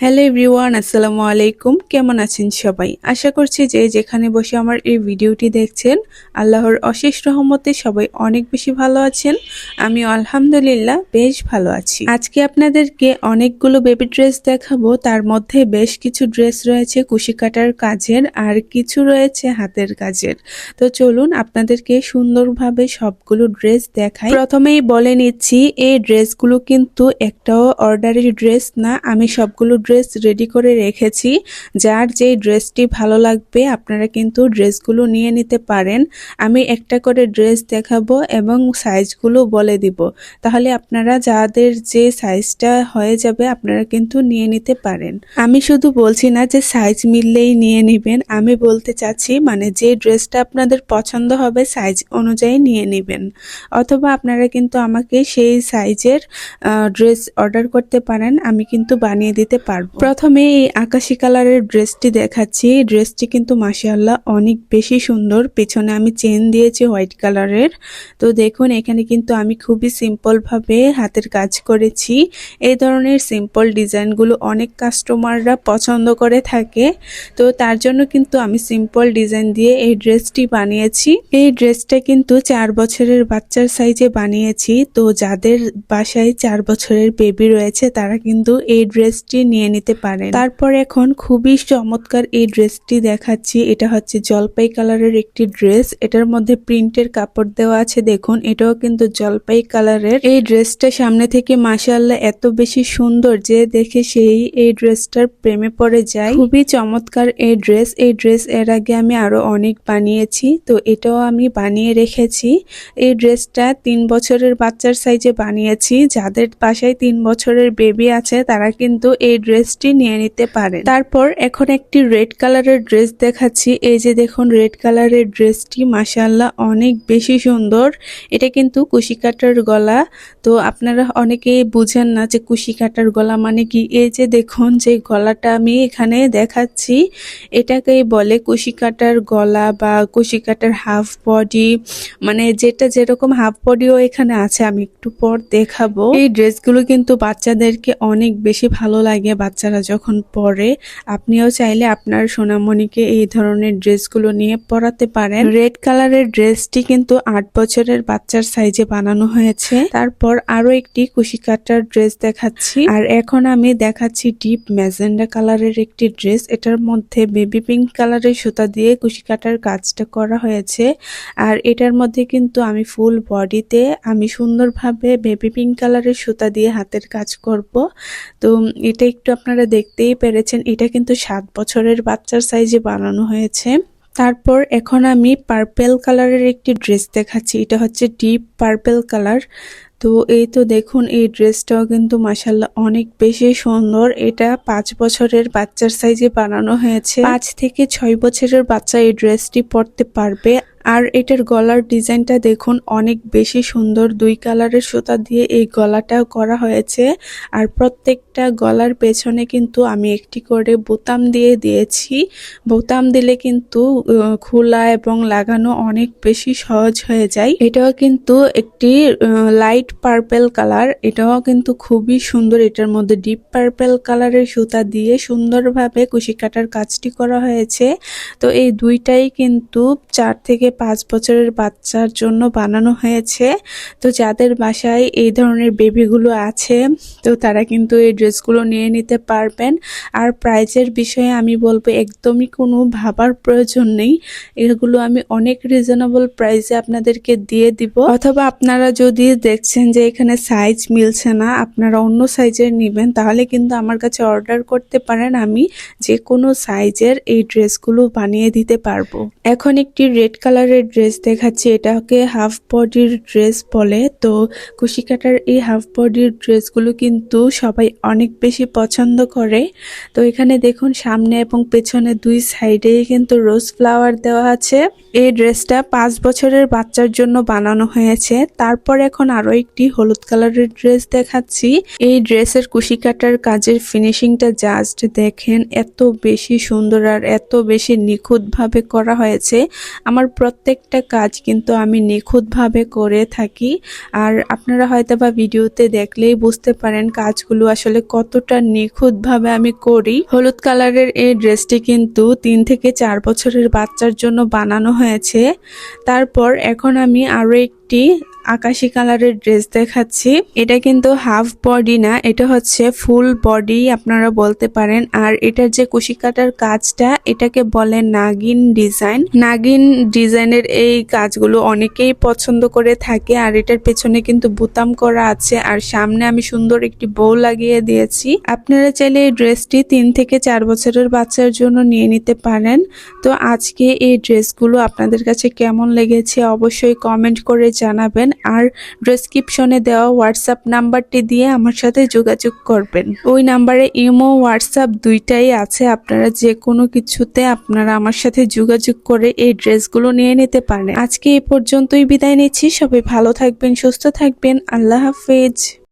Hello everyone আসসালামু আলাইকুম। কেমন আছেন সবাই? আশা করছি যে যেখানে বসে আমার এই ভিডিওটি দেখছেন, আল্লাহর অশেষ রহমতে সবাই অনেক বেশি ভালো আছেন। আমি আলহামদুলিল্লাহ বেশ ভালো আছি। আজকে আপনাদেরকে অনেকগুলো বেবি ড্রেস দেখাবো। তার মধ্যে বেশ কিছু ড্রেস রয়েছে, কুশি কাটার কাজের আর কিছু রয়েছে হাতের কাজের। তো চলুন আপনাদেরকে সুন্দরভাবে সবগুলো ড্রেস দেখাই। প্রথমেই বলে নিচ্ছি, এই ড্রেসগুলো কিন্তু একটাও অর্ডারের ড্রেস না। আমি সবগুলো ড্রেস রেডি করে রেখেছি। যার যেই ড্রেসটি ভালো লাগবে, আপনারা কিন্তু ড্রেসগুলো নিয়ে নিতে পারেন। আমি একটা করে ড্রেস দেখাবো এবং সাইজগুলো বলে দিব। তাহলে আপনারা যাদের যে সাইজটা হয়ে যাবে, আপনারা কিন্তু নিয়ে নিতে পারেন। আমি শুধু বলছি না যে সাইজ মিললেই নিয়ে নেবেন। আমি বলতে চাচ্ছি মানে যে ড্রেসটা আপনাদের পছন্দ হবে, সাইজ অনুযায়ী নিয়ে নেবেন। অথবা আপনারা কিন্তু আমাকে সেই সাইজের ড্রেস অর্ডার করতে পারেন। আমি কিন্তু বানিয়ে দিতে পারব প্রথমে এই আকাশি কালারের ড্রেসটি দেখাচ্ছি। ড্রেসটি কিন্তু মাশাআল্লাহ অনেক বেশি সুন্দর। পেছনে আমি চেন দিয়েছি হোয়াইট কালারের। তো দেখুন, এখানে কিন্তু আমি খুবই সিম্পল ভাবে হাতের কাজ করেছি। এই ধরনের সিম্পল ডিজাইনগুলো অনেক কাস্টমাররা পছন্দ করে থাকে। তো তার জন্য কিন্তু আমি সিম্পল ডিজাইন দিয়ে এই ড্রেসটি বানিয়েছি। এই ড্রেসটা কিন্তু চার বছরের বাচ্চার সাইজে বানিয়েছি। তো যাদের বাসায় চার বছরের বেবি রয়েছে, তারা কিন্তু এই ড্রেসটি নিয়ে নিতে পারেন। তারপর এখন খুবই চমৎকার এই ড্রেসটি দেখাচ্ছি। এটা হচ্ছে জলপাই কালারের একটি ড্রেস। এটার মধ্যে প্রিন্টের কাপড় দেওয়া আছে। দেখুন, এটাও কিন্তু জলপাই কালারের। এই ড্রেসটা সামনে থেকে মাসাল্লাহ এত বেশি সুন্দর যে দেখে সেই এই ড্রেসটার প্রেমে পড়ে যায়। খুবই চমৎকার এই ড্রেস। এই ড্রেস এর আগে আমি আরও অনেক বানিয়েছি। তো এটাও আমি বানিয়ে রেখেছি। এই ড্রেসটা তিন বছরের বাচ্চার সাইজে বানিয়েছি। যাদের বাসায় তিন বছরের বেবি আছে, তারা কিন্তু এই ড্রেসটি নিয়ে নিতে পারেন। তারপর এখন একটি রেড কালারের ড্রেস দেখাচ্ছি। এই যে দেখুন, রেড কালারের ড্রেসটি মাসাল্লাহ অনেক বেশি সুন্দর। এটা কিন্তু কুশি কাটার গলা। তো আপনারা অনেকেই বুঝেন না যে কুশি কাটার গলা মানে কি। এই যে দেখুন, যে গলাটা আমি এখানে দেখাচ্ছি, এটাকেই বলে কুশি কাটার গলা বা কুশি কাটার হাফ বডি। মানে যেটা যেরকম হাফ বডিও এখানে আছে, আমি একটু পর দেখাবো। এই ড্রেসগুলো কিন্তু বাচ্চাদেরকে অনেক বেশি ভালো লাগে বাচ্চারা যখন পরে আপনিও চাইলে আপনার সোনামণিকে এই ধরনের ড্রেসগুলো নিয়ে পরাতে পারেন। রেড কালারের ড্রেসটি কিন্তু আট বছরের বাচ্চার সাইজে বানানো হয়েছে। তারপর আরও একটি কুশি কাটার ড্রেস দেখাচ্ছি। আর এখন আমি দেখাচ্ছি ডিপ ম্যাজেন্ডা কালারের একটি ড্রেস। এটার মধ্যে বেবি পিঙ্ক কালারের সুতা দিয়ে কুশি কাটার কাজটা করা হয়েছে। আর এটার মধ্যে কিন্তু আমি ফুল বডিতে আমি সুন্দরভাবে বেবি পিঙ্ক কালারের সুতা দিয়ে হাতের কাজ করব। তো এটা একটু আপনারা দেখতেই পেরেছেন, এটা কিন্তু সাত বছরের বাচ্চার সাইজে বানানো হয়েছে। তারপর এখন আমি পার্পেল কালারের একটি ড্রেস দেখাচ্ছি, এটা হচ্ছে ডিপ পার্পেল কালার তো এই তো দেখুন, এই ড্রেসটাও কিন্তু মাসাল্লাহ অনেক বেশি সুন্দর। এটা পাঁচ বছরের বাচ্চার সাইজে বানানো হয়েছে। পাঁচ থেকে ছয় বছরের বাচ্চা এই ড্রেসটি পরতে পারবে। আর এটার গলার ডিজাইনটা দেখুন, অনেক বেশি সুন্দর। দুই কালারের সুতা দিয়ে এই গলাটাও করা হয়েছে। আর প্রত্যেকটা গলার পেছনে কিন্তু আমি একটি করে বোতাম দিয়ে দিয়েছি। বোতাম দিলে কিন্তু খোলা এবং লাগানো অনেক বেশি সহজ হয়ে যায়। এটাও কিন্তু একটি লাইট পার্পেল কালার, এটাও কিন্তু খুবই সুন্দর। এটার মধ্যে ডিপ পার্পেল কালারের সুতা দিয়ে সুন্দরভাবে কুশি কাটার কাজটি করা হয়েছে। তো এই দুইটাই কিন্তু চার থেকে পাঁচ বছরের বাচ্চার জন্য বানানো হয়েছে। তো যাদের বাসায় এই ধরনের বেবিগুলো আছে, তো তারা কিন্তু এই ড্রেসগুলো নিয়ে নিতে পারবেন। আর প্রাইজের বিষয়ে আমি বলব, একদমই কোনো ভাবার প্রয়োজন নেই। এগুলো আমি অনেক রিজনেবল প্রাইসে আপনাদেরকে দিয়ে দিব। অথবা আপনারা যদি দেখছেন যে এখানে সাইজ মিলছে না, আপনারা অন্য সাইজের নেবেন, তাহলে কিন্তু আমার কাছে অর্ডার করতে পারেন, আমি যে কোনো সাইজের এই ড্রেসগুলো বানিয়ে দিতে পারব। এখন একটি রেড কালার কালারের ড্রেস দেখাচ্ছি, এটাকে হাফ বডির ড্রেস বলে, তো কুশি কাটার এই হাফ বডির ড্রেসগুলো কিন্তু সবাই অনেক বেশি পছন্দ করে। তো এখানে দেখুন, সামনে এবং পেছনে দুই সাইডেই কিন্তু রোজ ফ্লাওয়ার দেওয়া আছে। এই ড্রেসটা পাঁচ বছরের বাচ্চার জন্য বানানো হয়েছে, তারপর এখন আরও একটি হলুদ কালারের ড্রেস দেখাচ্ছি। এই ড্রেসের কুশি কাটার কাজের ফিনিশিংটা জাস্ট দেখেন, এত বেশি সুন্দর আর এত বেশি নিখুঁতভাবে করা হয়েছে। আমার প্রত্যেকটা কাজ কিন্তু আমি নিখুঁতভাবে করে থাকি। আর আপনারা হয়তো বা ভিডিওতে দেখলেই বুঝতে পারেন কাজগুলো আসলে কতটা নিখুঁতভাবে আমি করি। হলুদ কালারের এই ড্রেসটি কিন্তু তিন থেকে চার বছরের বাচ্চার জন্য বানানো হয়েছে। তারপর এখন আমি আরও একটি আকাশি কালারের ড্রেস দেখাচ্ছি। এটা কিন্তু হাফ বডি না, এটা হচ্ছে ফুল বডি আপনারা বলতে পারেন। আর এটার যে কুশি কাটার কাজটা, এটাকে বলে নাগিন ডিজাইন। নাগিন ডিজাইনের এই কাজগুলো অনেকেই পছন্দ করে থাকে, আর এটার পেছনে কিন্তু বুতাম করা আছে। আর সামনে আমি সুন্দর একটি বউ লাগিয়ে দিয়েছি। আপনারা চাইলে এই ড্রেসটি তিন থেকে চার বছরের বাচ্চার জন্য নিয়ে নিতে পারেন। তো আজকে এই ড্রেসগুলো আপনাদের কাছে কেমন লেগেছে অবশ্যই কমেন্ট করে জানাবেন। আর ডেসক্রিপশনে দেওয়া হোয়াটসঅ্যাপ নাম্বারটি দিয়ে আমার সাথে যোগাযোগ করবেন। ওই নাম্বারে ইমো হোয়াটসঅ্যাপ দুইটাই আছে। আপনারা যে কোনো কিছুতে আপনারা আমার সাথে যোগাযোগ করে এই ড্রেসগুলো নিয়ে নিতে পারেন। আজকে এ পর্যন্তই বিদায় নিচ্ছি। সবাই ভালো থাকবেন, সুস্থ থাকবেন। আল্লাহ হাফেজ।